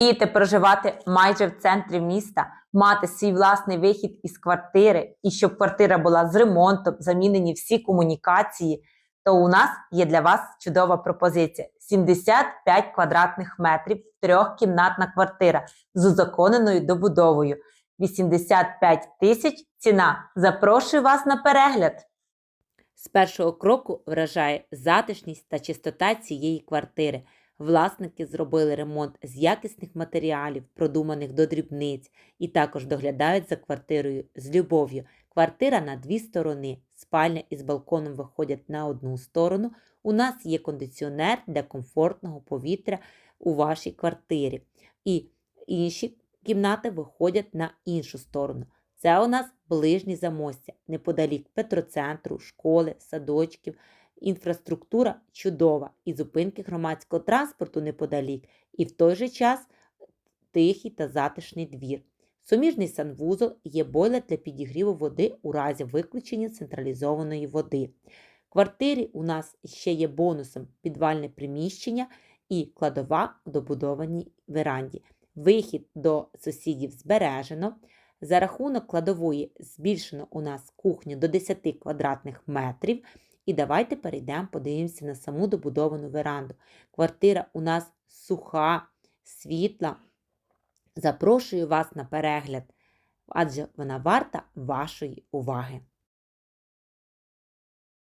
Мрієте проживати майже в центрі міста, мати свій власний вихід із квартири, і щоб квартира була з ремонтом, замінені всі комунікації, то у нас є для вас чудова пропозиція: 75 квадратних метрів, трьохкімнатна квартира з узаконеною добудовою. 85 тисяч ціна. Запрошую вас на перегляд. З першого кроку вражає затишність та чистота цієї квартири. Власники зробили ремонт з якісних матеріалів, продуманих до дрібниць, і також доглядають за квартирою з любов'ю. Квартира на дві сторони. Спальня із балконом виходять на одну сторону. У нас є кондиціонер для комфортного повітря у вашій квартирі. І інші кімнати виходять на іншу сторону. Це у нас ближні замостя, неподалік Петроцентру, школи, садочків. Інфраструктура чудова, і зупинки громадського транспорту неподалік, і в той же час тихий та затишний двір. Суміжний санвузол є бойлер для підігріву води у разі виключення централізованої води. В квартирі у нас ще є бонусом підвальне приміщення і кладова у добудованій веранді. Вихід до сусідів збережено. За рахунок кладової збільшено у нас кухню до 10 квадратних метрів. І давайте перейдемо, подивимося на саму добудовану веранду. Квартира у нас суха, світла. Запрошую вас на перегляд, адже вона варта вашої уваги.